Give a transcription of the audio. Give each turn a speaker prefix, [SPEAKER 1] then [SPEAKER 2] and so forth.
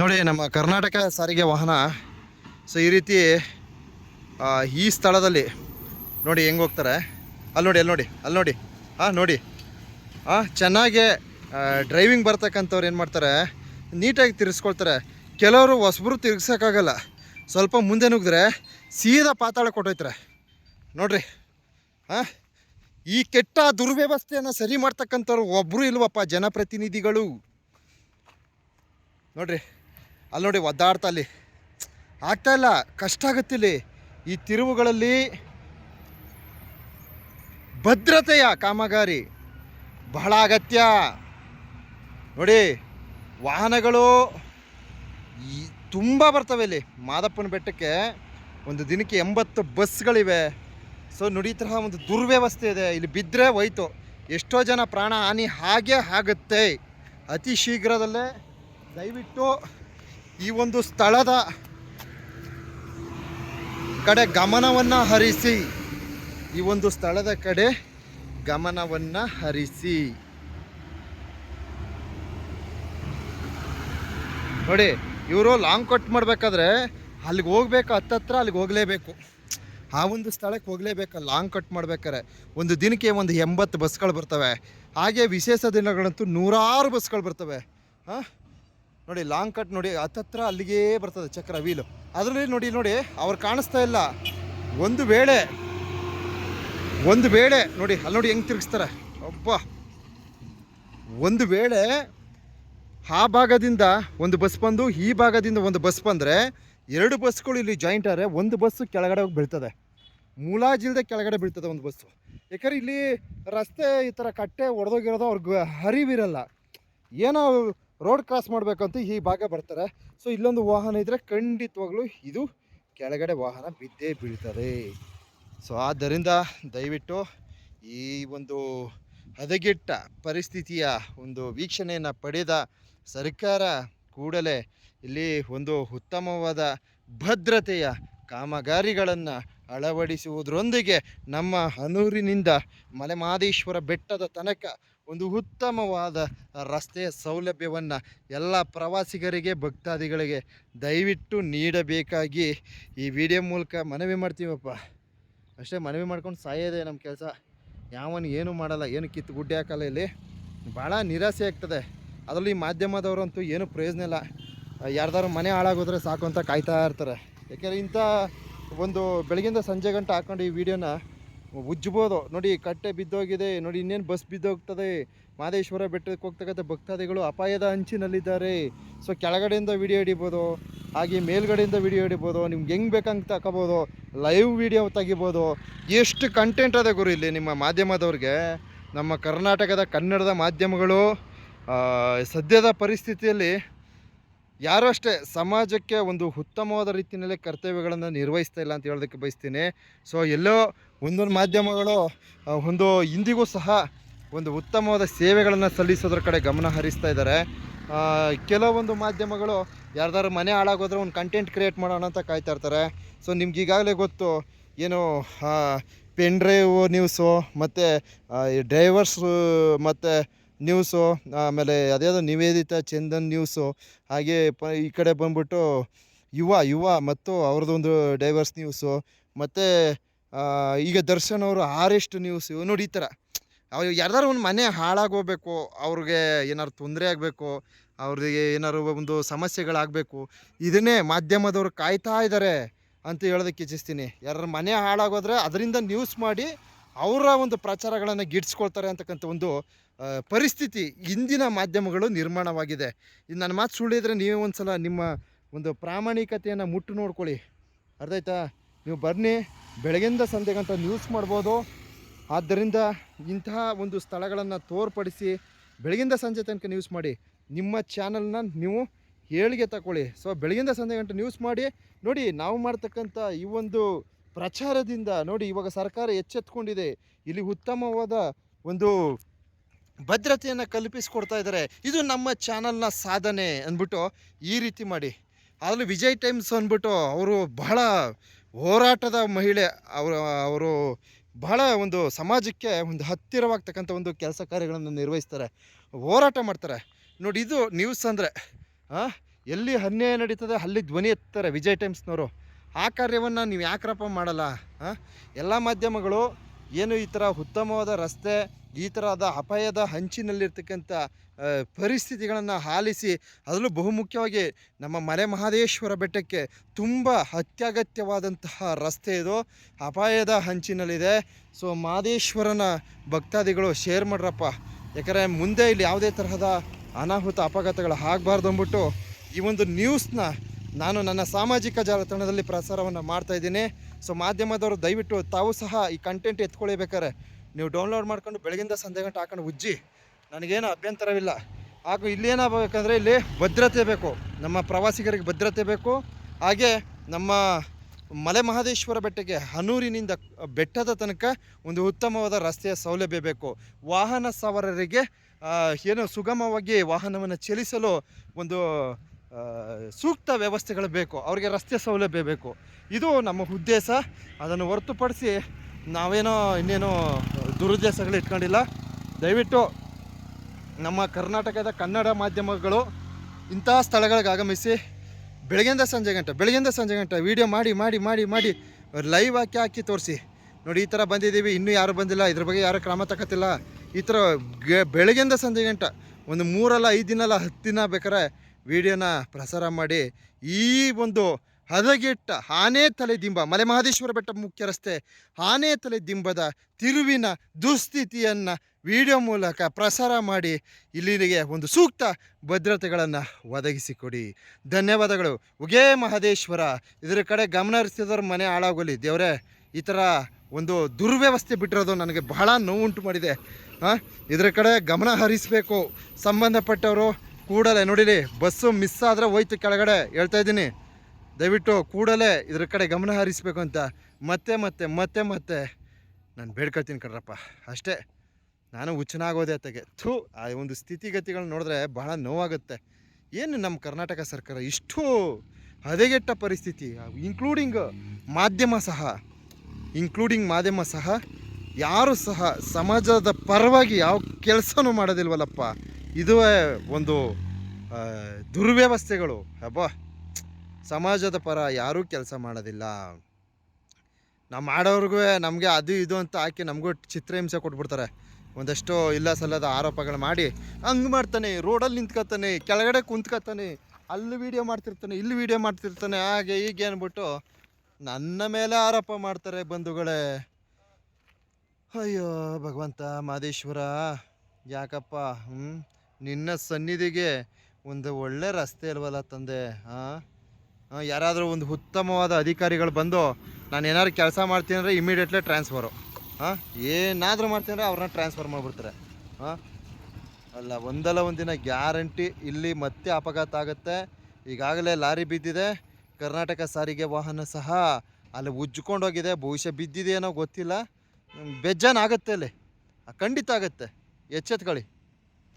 [SPEAKER 1] ನೋಡಿ, ನಮ್ಮ ಕರ್ನಾಟಕ ಸಾರಿಗೆ ವಾಹನ. ಸೊ, ಈ ರೀತಿ ಈ ಸ್ಥಳದಲ್ಲಿ ನೋಡಿ ಹೆಂಗೆ ಹೋಗ್ತಾರೆ. ಅಲ್ಲಿ ನೋಡಿ ಅಲ್ಲಿ ನೋಡಿ ಅಲ್ಲಿ ನೋಡಿ. ಹಾಂ ನೋಡಿ. ಹಾಂ ಚೆನ್ನಾಗೆ ಡ್ರೈವಿಂಗ್ ಬರ್ತಕ್ಕಂಥವ್ರು ಏನು ಮಾಡ್ತಾರೆ, ನೀಟಾಗಿ ತಿರ್ಸ್ಕೊಳ್ತಾರೆ. ಕೆಲವರು ಹೊಸಬ್ರು ತಿರ್ಗ್ಸೋಕ್ಕಾಗಲ್ಲ. ಸ್ವಲ್ಪ ಮುಂದೆ ನುಗ್ಗಿದ್ರೆ ಸೀದಾ ಪಾತಾಳ ಕೊಟ್ಟೋಯ್ತಾರೆ. ನೋಡ್ರಿ. ಹಾಂ ಈ ಕೆಟ್ಟ ದುರ್ವ್ಯವಸ್ಥೆಯನ್ನು ಸರಿ ಮಾಡ್ತಕ್ಕಂಥವ್ರು ಒಬ್ಬರು ಇಲ್ವಪ್ಪ ಜನಪ್ರತಿನಿಧಿಗಳು. ನೋಡ್ರಿ, ಅಲ್ಲಿ ನೋಡಿ ಒದ್ದಾಡ್ತಾ ಅಲ್ಲಿ. ಆಗ್ತಾ ಇಲ್ಲ, ಕಷ್ಟ ಆಗುತ್ತೆ ಇಲ್ಲಿ. ಈ ತಿರುವುಗಳಲ್ಲಿ ಭದ್ರತೆಯ ಕಾಮಗಾರಿ ಬಹಳ ಅಗತ್ಯ. ನೋಡಿ, ವಾಹನಗಳು ತುಂಬ ಬರ್ತವೆ ಇಲ್ಲಿ. ಮಾದಪ್ಪನ ಬೆಟ್ಟಕ್ಕೆ ಒಂದು ದಿನಕ್ಕೆ ಎಂಬತ್ತು ಬಸ್ಗಳಿವೆ. ಸೊ, ನುಡಿ ತರಹ ಒಂದು ದುರ್ವ್ಯವಸ್ಥೆ ಇದೆ. ಇಲ್ಲಿ ಬಿದ್ದರೆ ಹೋಯ್ತು. ಎಷ್ಟೋ ಜನ ಪ್ರಾಣ ಹಾನಿ ಹಾಗೆ ಆಗುತ್ತೆ. ಅತಿ ಶೀಘ್ರದಲ್ಲೇ ದಯವಿಟ್ಟು ಈ ಒಂದು ಸ್ಥಳದ ಕಡೆ ಗಮನವನ್ನು ಹರಿಸಿ. ಈ ಒಂದು ಸ್ಥಳದ ಕಡೆ ಗಮನವನ್ನು ಹರಿಸಿ. ನೋಡಿ, ಇವರು ಲಾಂಗ್ ಕಟ್ ಮಾಡಬೇಕಾದ್ರೆ ಅಲ್ಲಿಗೆ ಹೋಗ್ಬೇಕು, ಹತ್ತತ್ರ ಅಲ್ಲಿಗೆ ಹೋಗಲೇಬೇಕು. ಆ ಒಂದು ಸ್ಥಳಕ್ಕೆ ಹೋಗಲೇಬೇಕು ಲಾಂಗ್ ಕಟ್ ಮಾಡ್ಬೇಕಾರೆ ಒಂದು ದಿನಕ್ಕೆ ಒಂದು ಎಂಬತ್ತು ಬಸ್ಗಳು ಬರ್ತವೆ. ಹಾಗೆ ವಿಶೇಷ ದಿನಗಳಂತೂ ನೂರಾರು ಬಸ್ಗಳು ಬರ್ತವೆ. ಹಾಂ? ನೋಡಿ ಲಾಂಗ್ ಕಟ್ ನೋಡಿ ಹತ್ತತ್ರ ಅಲ್ಲಿಗೆ ಬರ್ತದೆ ಚಕ್ರ ವೀಲು ಅದರಲ್ಲಿ ನೋಡಿ ನೋಡಿ, ಅವ್ರು ಕಾಣಿಸ್ತಾ ಇಲ್ಲ. ಒಂದು ವೇಳೆ ಒಂದು ವೇಳೆ ನೋಡಿ, ಅಲ್ಲಿ ನೋಡಿ ಹೆಂಗೆ ತಿರುಗಿಸ್ತಾರೆ. ಒಬ್ಬ ಒಂದು ವೇಳೆ ಆ ಭಾಗದಿಂದ ಒಂದು ಬಸ್ ಬಂದು, ಈ ಭಾಗದಿಂದ ಒಂದು ಬಸ್ ಬಂದರೆ ಎರಡು ಬಸ್ಗಳು ಇಲ್ಲಿ ಜಾಯಿಂಟ್ ಆದರೆ ಒಂದು ಬಸ್ಸು ಕೆಳಗಡೆ ಹೋಗಿ ಬೀಳ್ತದೆ. ಮುಲಾಜಿಲ್ದೆ ಕೆಳಗಡೆ ಬೀಳ್ತದೆ ಒಂದು ಬಸ್ಸು ಯಾಕಂದ್ರೆ ಇಲ್ಲಿ ರಸ್ತೆ ಈ ಥರ ಕಟ್ಟೆ ಒಡೆದೋಗಿರೋದು ಅವ್ರಿಗೆ ಹರಿವಿರಲ್ಲ ಏನೋ ರೋಡ್ ಕ್ರಾಸ್ ಅಂತ ಈ ಭಾಗ ಬರ್ತಾರೆ. ಸೊ ಇಲ್ಲೊಂದು ವಾಹನ ಇದ್ದರೆ ಖಂಡಿತವಾಗ್ಲೂ ಇದು ಕೆಳಗಡೆ ವಾಹನ ಬಿದ್ದೇ ಬೀಳ್ತದೆ. ಸೊ ಆದ್ದರಿಂದ ದಯವಿಟ್ಟು ಈ ಒಂದು ಹದಗೆಟ್ಟ ಪರಿಸ್ಥಿತಿಯ ಒಂದು ವೀಕ್ಷಣೆಯನ್ನು ಪಡೆದ ಸರ್ಕಾರ ಕೂಡಲೇ ಇಲ್ಲಿ ಒಂದು ಉತ್ತಮವಾದ ಭದ್ರತೆಯ ಕಾಮಗಾರಿಗಳನ್ನು ಅಳವಡಿಸುವುದರೊಂದಿಗೆ ನಮ್ಮ ಹನೂರಿನಿಂದ ಮಲೆಮಾದೇಶ್ವರ ಬೆಟ್ಟದ ತನಕ ಒಂದು ಉತ್ತಮವಾದ ರಸ್ತೆಯ ಸೌಲಭ್ಯವನ್ನು ಎಲ್ಲ ಪ್ರವಾಸಿಗರಿಗೆ, ಭಕ್ತಾದಿಗಳಿಗೆ ದಯವಿಟ್ಟು ನೀಡಬೇಕಾಗಿ ಈ ವಿಡಿಯೋ ಮೂಲಕ ಮನವಿ ಮಾಡ್ತೀವಪ್ಪ. ಅಷ್ಟೇ ಮನವಿ ಮಾಡ್ಕೊಂಡು ಸಾಯೋದೆ ನಮ್ಮ ಕೆಲಸ. ಯಾವನು ಏನೂ ಮಾಡಲ್ಲ, ಏನು ಕಿತ್ತು ಗುಡ್ಡೆ ಹಾಕಲ್ಲ ಇಲ್ಲಿ. ಭಾಳ ನಿರಾಸೆ ಆಗ್ತದೆ. ಅದರಲ್ಲಿ ಮಾಧ್ಯಮದವರಂತೂ ಏನು ಪ್ರಯೋಜನ ಇಲ್ಲ. ಯಾರ್ದಾರು ಮನೆ ಹಾಳಾಗೋದ್ರೆ ಸಾಕು ಅಂತ ಕಾಯ್ತಾ ಇರ್ತಾರೆ. ಯಾಕೆಂದರೆ ಇಂಥ ಒಂದು ಬೆಳಗಿಂದ ಸಂಜೆ ಗಂಟೆ ಹಾಕೊಂಡು ಈ ವಿಡಿಯೋನ ಉಜ್ಜ್ಬೋದು. ನೋಡಿ, ಕಟ್ಟೆ ಬಿದ್ದೋಗಿದೆ. ನೋಡಿ, ಇನ್ನೇನು ಬಸ್ ಬಿದ್ದೋಗ್ತದೆ. ಮಾದೇಶ್ವರ ಬೆಟ್ಟಕ್ಕೆ ಹೋಗ್ತಕ್ಕಂಥ ಭಕ್ತಾದಿಗಳು ಅಪಾಯದ ಅಂಚಿನಲ್ಲಿದ್ದಾರೆ. ಸೊ ಕೆಳಗಡೆಯಿಂದ ವಿಡಿಯೋ ಹಿಡಿಬೋದು, ಹಾಗೆ ಮೇಲ್ಗಡೆಯಿಂದ ವಿಡಿಯೋ ಹಿಡಿಬೋದು. ನಿಮ್ಗೆ ಹೆಂಗೆ ಬೇಕಂತ ತಗೋಬೋದು ಲೈವ್ ವಿಡಿಯೋ ತೆಗಿಬೋದು. ಎಷ್ಟು ಕಂಟೆಂಟ್ ಅದೇ ಗುರು ಇಲ್ಲಿ ನಿಮ್ಮ ಮಾಧ್ಯಮದವ್ರಿಗೆ. ನಮ್ಮ ಕರ್ನಾಟಕದ ಕನ್ನಡದ ಮಾಧ್ಯಮಗಳು ಸದ್ಯದ ಪರಿಸ್ಥಿತಿಯಲ್ಲಿ ಯಾರು ಅಷ್ಟೇ, ಸಮಾಜಕ್ಕೆ ಒಂದು ಉತ್ತಮವಾದ ರೀತಿಯಲ್ಲಿ ಕರ್ತವ್ಯಗಳನ್ನು ನಿರ್ವಹಿಸ್ತಾ ಇಲ್ಲ ಅಂತ ಹೇಳೋದಕ್ಕೆ ಬಯಸ್ತೀನಿ. ಸೊ, ಎಲ್ಲೋ ಒಂದೊಂದು ಮಾಧ್ಯಮಗಳು ಒಂದು ಇಂದಿಗೂ ಸಹ ಒಂದು ಉತ್ತಮವಾದ ಸೇವೆಗಳನ್ನು ಸಲ್ಲಿಸೋದ್ರ ಕಡೆ ಗಮನ ಹರಿಸ್ತಾ ಇದ್ದಾರೆ. ಕೆಲವೊಂದು ಮಾಧ್ಯಮಗಳು ಯಾರ್ದಾರು ಮನೆ ಹಾಳಾಗೋದ್ರೆ ಒಂದು ಕಂಟೆಂಟ್ ಕ್ರಿಯೇಟ್ ಮಾಡೋಣ ಅಂತ ಕಾಯ್ತಾ ಇರ್ತಾರೆ. ಸೊ, ನಿಮ್ಗೆ ಈಗಾಗಲೇ ಗೊತ್ತು, ಏನು ಪೆನ್ ಡ್ರೈವ್ ನ್ಯೂಸು ಮತ್ತು ಡ್ರೈವರ್ಸು ಮತ್ತು ನ್ಯೂಸು ಆಮೇಲೆ ಅದ್ಯಾವುದೋ ನಿವೇದಿತ ಚಂದನ್ ನ್ಯೂಸು ಹಾಗೆ ಪ ಈ ಕಡೆ ಬಂದ್ಬಿಟ್ಟು ಯುವ ಯುವ ಮತ್ತು ಅವ್ರದ್ದೊಂದು ಡೈವರ್ಸ್ ನ್ಯೂಸು ಮತ್ತು ಈಗ ದರ್ಶನ್ ಅವರು ಆರೆಸ್ಟ್ ನ್ಯೂಸ್ ನೋಡಿ ಈ ಥರ. ಅವ್ರು ಯಾರ್ದಾರು ಒಂದು ಮನೆ ಹಾಳಾಗೋಗ್ಬೇಕು ಅವ್ರಿಗೆ ಏನಾದ್ರು ತೊಂದರೆ ಆಗಬೇಕು, ಅವ್ರಿಗೆ ಏನಾದ್ರು ಒಂದು ಸಮಸ್ಯೆಗಳಾಗಬೇಕು, ಇದನ್ನೇ ಮಾಧ್ಯಮದವರು ಕಾಯ್ತಾ ಇದ್ದಾರೆ ಅಂತ ಹೇಳೋದಕ್ಕೆ ಇಚ್ಛಿಸ್ತೀನಿ. ಯಾರ ಮನೆ ಹಾಳಾಗೋದ್ರೆ ಅದರಿಂದ ನ್ಯೂಸ್ ಮಾಡಿ ಅವರ ಒಂದು ಪ್ರಚಾರಗಳನ್ನು ಗಿಡ್ಸ್ಕೊಳ್ತಾರೆ ಅಂತಕ್ಕಂಥ ಒಂದು ಪರಿಸ್ಥಿತಿ ಇಂದಿನ ಮಾಧ್ಯಮಗಳು ನಿರ್ಮಾಣವಾಗಿದೆ. ಇದು ನನ್ನ ಮಾತು ಸುಳ್ಳಿದ್ರೆ ನೀವೇ ಒಂದು ಸಲ ನಿಮ್ಮ ಒಂದು ಪ್ರಾಮಾಣಿಕತೆಯನ್ನು ಮುಟ್ಟು ನೋಡ್ಕೊಳ್ಳಿ. ಅರ್ಥ ಆಯ್ತಾ ನೀವು ಬನ್ನಿ ಬೆಳಗಿಂದ ಸಂಜೆಗಂಟ ನ್ಯೂಸ್ ಮಾಡ್ಬೋದು. ಆದ್ದರಿಂದ ಇಂತಹ ಒಂದು ಸ್ಥಳಗಳನ್ನು ತೋರ್ಪಡಿಸಿ ಬೆಳಗಿಂದ ಸಂಜೆ ತನಕ ನ್ಯೂಸ್ ಮಾಡಿ. ನಿಮ್ಮ ಚಾನಲ್ನ ನೀವು ಏಳಿಗೆ ತಗೊಳ್ಳಿ ಸೊ ಬೆಳಗಿಂದ ಸಂಜೆ ಗಂಟೆ ನ್ಯೂಸ್ ಮಾಡಿ. ನೋಡಿ, ನಾವು ಮಾಡ್ತಕ್ಕಂಥ ಈ ಒಂದು ಪ್ರಚಾರದಿಂದ ನೋಡಿ, ಇವಾಗ ಸರ್ಕಾರ ಎಚ್ಚೆತ್ಕೊಂಡಿದೆ. ಇಲ್ಲಿ ಉತ್ತಮವಾದ ಒಂದು ಭದ್ರತೆಯನ್ನು ಕಲ್ಪಿಸಿಕೊಡ್ತಾ ಇದ್ದಾರೆ. ಇದು ನಮ್ಮ ಚಾನಲ್ನ ಸಾಧನೆ ಅಂದ್ಬಿಟ್ಟು ಈ ರೀತಿ ಮಾಡಿ. ಅದರಲ್ಲಿ ವಿಜಯ್ ಟೈಮ್ಸ್ ಅಂದ್ಬಿಟ್ಟು ಅವರು ಬಹಳ ಹೋರಾಟದ ಮಹಿಳೆ. ಅವರು ಅವರು ಬಹಳ ಒಂದು ಸಮಾಜಕ್ಕೆ ಒಂದು ಹತ್ತಿರವಾಗ್ತಕ್ಕಂಥ ಒಂದು ಕೆಲಸ ಕಾರ್ಯಗಳನ್ನು ನಿರ್ವಹಿಸ್ತಾರೆ. ಹೋರಾಟ ಮಾಡ್ತಾರೆ. ನೋಡಿ ಇದು ನ್ಯೂಸ್ ಅಂದರೆ ಎಲ್ಲಿ ಅನ್ಯಾಯ ನಡೀತದೆ ಅಲ್ಲಿ ಧ್ವನಿ ಎತ್ತಾರೆ ವಿಜಯ್ ಟೈಮ್ಸ್ನವರು. ಆ ಕಾರ್ಯವನ್ನು ನೀವು ಯಾಕ್ರಪ್ಪ ಮಾಡಲ್ಲ ಎಲ್ಲ ಮಾಧ್ಯಮಗಳು ಏನು ಈ ಥರ ಉತ್ತಮವಾದ ರಸ್ತೆ ಈ ಥರದ ಅಪಾಯದ ಹಂಚಿನಲ್ಲಿರ್ತಕ್ಕಂಥ ಪರಿಸ್ಥಿತಿಗಳನ್ನು ಆಲಿಸಿ ಅದರಲ್ಲೂ ಬಹುಮುಖ್ಯವಾಗಿ ನಮ್ಮ ಮಲೆ ಮಹದೇಶ್ವರ ಬೆಟ್ಟಕ್ಕೆ ತುಂಬ ಅತ್ಯಗತ್ಯವಾದಂತಹ ರಸ್ತೆ ಇದು. ಅಪಾಯದ ಹಂಚಿನಲ್ಲಿದೆ. ಸೊ, ಮಹದೇಶ್ವರನ ಭಕ್ತಾದಿಗಳು ಶೇರ್ ಮಾಡ್ರಪ್ಪ. ಯಾಕಂದರೆ ಮುಂದೆ ಇಲ್ಲಿ ಯಾವುದೇ ತರಹದ ಅನಾಹುತ, ಅಪಘಾತಗಳು ಆಗಬಾರ್ದು ಅಂದ್ಬಿಟ್ಟು ಈ ಒಂದು ನ್ಯೂಸ್ನ ನಾನು ನನ್ನ ಸಾಮಾಜಿಕ ಜಾಲತಾಣದಲ್ಲಿ ಪ್ರಸಾರವನ್ನು ಮಾಡ್ತಾ ಇದ್ದೀನಿ. ಸೊ, ಮಾಧ್ಯಮದವರು ದಯವಿಟ್ಟು ತಾವು ಸಹ ಈ ಕಂಟೆಂಟ್ ಎತ್ಕೊಳ್ಬೇಕಾರೆ ನೀವು ಡೌನ್ಲೋಡ್ ಮಾಡ್ಕೊಂಡು ಬೆಳಗಿಂದ ಸಂಜೆ ಗಂಟೆ ಹಾಕೊಂಡು ಉಜ್ಜಿ. ನನಗೇನು ಅಭ್ಯಂತರವಿಲ್ಲ. ಹಾಗೂ ಇಲ್ಲೇನಾಗಬೇಕಂದ್ರೆ ಇಲ್ಲಿ ಭದ್ರತೆ ಬೇಕು. ನಮ್ಮ ಪ್ರವಾಸಿಗರಿಗೆ ಭದ್ರತೆ ಬೇಕು. ಹಾಗೆ ನಮ್ಮ ಮಲೆ ಮಹದೇಶ್ವರ ಬೆಟ್ಟಕ್ಕೆ ಹನೂರಿನಿಂದ ಬೆಟ್ಟದ ತನಕ ಒಂದು ಉತ್ತಮವಾದ ರಸ್ತೆಯ ಸೌಲಭ್ಯ ಬೇಕು. ವಾಹನ ಸವಾರರಿಗೆ ಏನು ಸುಗಮವಾಗಿ ವಾಹನವನ್ನು ಚಲಿಸಲು ಒಂದು ಸೂಕ್ತ ವ್ಯವಸ್ಥೆಗಳು ಬೇಕು. ಅವರಿಗೆ ರಸ್ತೆ ಸೌಲಭ್ಯ ಬೇಕು. ಇದು ನಮ್ಮ ಉದ್ದೇಶ. ಅದನ್ನು ಹೊರತುಪಡಿಸಿ ನಾವೇನೋ ಇನ್ನೇನೋ ದುರುದ್ದೇಶಗಳು ಇಟ್ಕೊಂಡಿಲ್ಲ. ದಯವಿಟ್ಟು ನಮ್ಮ ಕರ್ನಾಟಕದ ಕನ್ನಡ ಮಾಧ್ಯಮಗಳು ಇಂತಹ ಸ್ಥಳಗಳಿಗೆ ಆಗಮಿಸಿ ಬೆಳಗ್ಗೆಯಿಂದ ಸಂಜೆ ಗಂಟೆ, ಬೆಳಗ್ಗೆಯಿಂದ ಸಂಜೆ ಗಂಟೆ ವೀಡಿಯೋ ಮಾಡಿ ಮಾಡಿ ಮಾಡಿ ಮಾಡಿ ಲೈವ್ ಹಾಕಿ ಹಾಕಿ ತೋರಿಸಿ. ನೋಡಿ, ಈ ಥರ ಬಂದಿದ್ದೀವಿ, ಇನ್ನೂ ಯಾರು ಬಂದಿಲ್ಲ, ಇದ್ರ ಬಗ್ಗೆ ಯಾರು ಕ್ರಮ ತಗೋತಿಲ್ಲ ಈ ಥರ ಬೆಳಗ್ಗೆಯಿಂದ ಸಂಜೆ ಗಂಟೆ, ಒಂದು ಮೂರಲ್ಲ, ಐದು ದಿನ ಅಲ್ಲ ಹತ್ತು ದಿನ ಬೇಕಾದ್ರೆ ವಿಡಿಯೋನ ಪ್ರಸಾರ ಮಾಡಿ ಈ ಒಂದು ಹದಗೆಟ್ಟ ಆನೆ ತಲೆ ದಿಂಬ ಮಲೆ ಮಹದೇಶ್ವರ ಬೆಟ್ಟ ಮುಖ್ಯ ರಸ್ತೆ, ಆನೆ ತಲೆ ದಿಂಬದ ತಿರುವಿನ ದುಸ್ಥಿತಿಯನ್ನು ವಿಡಿಯೋ ಮೂಲಕ ಪ್ರಸಾರ ಮಾಡಿ ಇಲ್ಲಿಗೆ ಒಂದು ಸೂಕ್ತ ಭದ್ರತೆಗಳನ್ನು ಒದಗಿಸಿಕೊಡಿ. ಧನ್ಯವಾದಗಳು. ಉಗೇ ಮಹದೇಶ್ವರ, ಇದರ ಕಡೆ ಗಮನ ಹರಿಸಿದವ್ರ ಮನೆ ಹಾಳಾಗೋಲಿ. ದೇವರೇ, ಈ ಥರ ಒಂದು ದುರ್ವ್ಯವಸ್ಥೆ ಬಿಟ್ಟಿರೋದು ನನಗೆ ಬಹಳ ನೋವುಂಟು ಮಾಡಿದೆ. ಹಾಂ, ಇದರ ಕಡೆ ಗಮನ ಹರಿಸಬೇಕು. ಸಂಬಂಧಪಟ್ಟವರು ಕೂಡಲೇ ನೋಡಿಲಿ ಬಸ್ಸು ಮಿಸ್ ಆದರೆ ಹೋಯ್ತು ಕೆಳಗಡೆ. ಹೇಳ್ತಾ ಇದ್ದೀನಿ. ದಯವಿಟ್ಟು ಕೂಡಲೇ ಇದ್ರ ಕಡೆ ಗಮನ ಹರಿಸಬೇಕು ಅಂತ ಮತ್ತೆ ಮತ್ತೆ ಮತ್ತೆ ಮತ್ತೆ ನಾನು ಬೇಡ್ಕೊಳ್ತೀನಿ ಕಣ್ರಪ್ಪ. ಅಷ್ಟೇ, ನಾನು ಹುಚ್ಚನಾಗೋದೆ ಅತ್ತಗೆ. ಥೂ, ಆ ಒಂದು ಸ್ಥಿತಿಗತಿಗಳನ್ನ ನೋಡಿದ್ರೆ ಬಹಳ ನೋವಾಗುತ್ತೆ. ಏನು ನಮ್ಮ ಕರ್ನಾಟಕ ಸರ್ಕಾರ ಇಷ್ಟು ಹದಗೆಟ್ಟ ಪರಿಸ್ಥಿತಿ ಇನ್ಕ್ಲೂಡಿಂಗ್ ಮಾಧ್ಯಮ ಸಹ ಇನ್ಕ್ಲೂಡಿಂಗ್ ಮಾಧ್ಯಮ ಸಹ, ಯಾರು ಸಹ ಸಮಾಜದ ಪರವಾಗಿ ಯಾವ ಕೆಲಸನೂ ಮಾಡೋದಿಲ್ವಲ್ಲಪ್ಪ. ಇದುವೇ ಒಂದು ದುರ್ವ್ಯವಸ್ಥೆಗಳು. ಅಬ್ಬಾ. ಸಮಾಜದ ಪರ ಯಾರೂ ಕೆಲಸ ಮಾಡೋದಿಲ್ಲ. ನಾವು ಮಾಡೋರ್ಗೂ ನಮಗೆ ಅದು ಇದು ಅಂತ ಹಾಕಿ ನಮಗೂ ಚಿತ್ರಹಿಂಸೆ ಕೊಟ್ಬಿಡ್ತಾರೆ. ಒಂದಷ್ಟು ಇಲ್ಲ ಸಲ್ಲದ ಆರೋಪಗಳು ಮಾಡಿ ಹಂಗೆ ಮಾಡ್ತಾನೆ, ರೋಡಲ್ಲಿ ನಿಂತ್ಕೊತಾನೆ, ಕೆಳಗಡೆ ಕುಂತ್ಕೊತಾನೆ, ಅಲ್ಲಿ ವೀಡಿಯೋ ಮಾಡ್ತಿರ್ತಾನೆ, ಇಲ್ಲಿ ವೀಡಿಯೋ ಮಾಡ್ತಿರ್ತಾನೆ, ಹಾಗೆ ಹೀಗೆ ಅಂದ್ಬಿಟ್ಟು ನನ್ನ ಮೇಲೆ ಆರೋಪ ಮಾಡ್ತಾರೆ ಬಂಧುಗಳೇ. ಅಯ್ಯೋ ಭಗವಂತ ಮಾದೇಶ್ವರ ಯಾಕಪ್ಪ? ಹ್ಞೂ ನಿನ್ನ ಸನ್ನಿಧಿಗೆ ಒಂದು ಒಳ್ಳೆ ರಸ್ತೆ ಇಲ್ವಲ್ಲ ತಂದೆ ಹಾಂ ಯಾರಾದರೂ ಒಂದು ಉತ್ತಮವಾದ ಅಧಿಕಾರಿಗಳು ಬಂದು ನಾನು ಏನಾದ್ರು ಕೆಲಸ ಮಾಡ್ತೀನಿ ಅಂದರೆ ಇಮಿಡಿಯೇಟ್ಲಿ ಟ್ರಾನ್ಸ್ಫರು ಹಾಂ, ಏನಾದರೂ ಮಾಡ್ತೀನಿ ಅಂದರೆ ಅವ್ರನ್ನ ಟ್ರಾನ್ಸ್ಫರ್ ಮಾಡಿಬಿಡ್ತಾರೆ. ಹಾಂ, ಅಲ್ಲ, ಒಂದಲ್ಲ ಒಂದಿನ ಗ್ಯಾರಂಟಿ ಇಲ್ಲಿ ಮತ್ತೆ ಅಪಘಾತ ಆಗುತ್ತೆ. ಈಗಾಗಲೇ ಲಾರಿ ಬಿದ್ದಿದೆ. ಕರ್ನಾಟಕ ಸಾರಿಗೆ ವಾಹನ ಸಹ ಅಲ್ಲಿ ಉಜ್ಕೊಂಡೋಗಿದೆ ಬಹುಶಃ ಬಿದ್ದಿದೆಯೇನೋ ಗೊತ್ತಿಲ್ಲ. ಬೆಜ್ಜಾನ ಆಗುತ್ತೆ ಅಲ್ಲಿ. ಖಂಡಿತ ಆಗುತ್ತೆ. ಎಚ್ಚೆತ್ಕೊಳ್ಳಿ.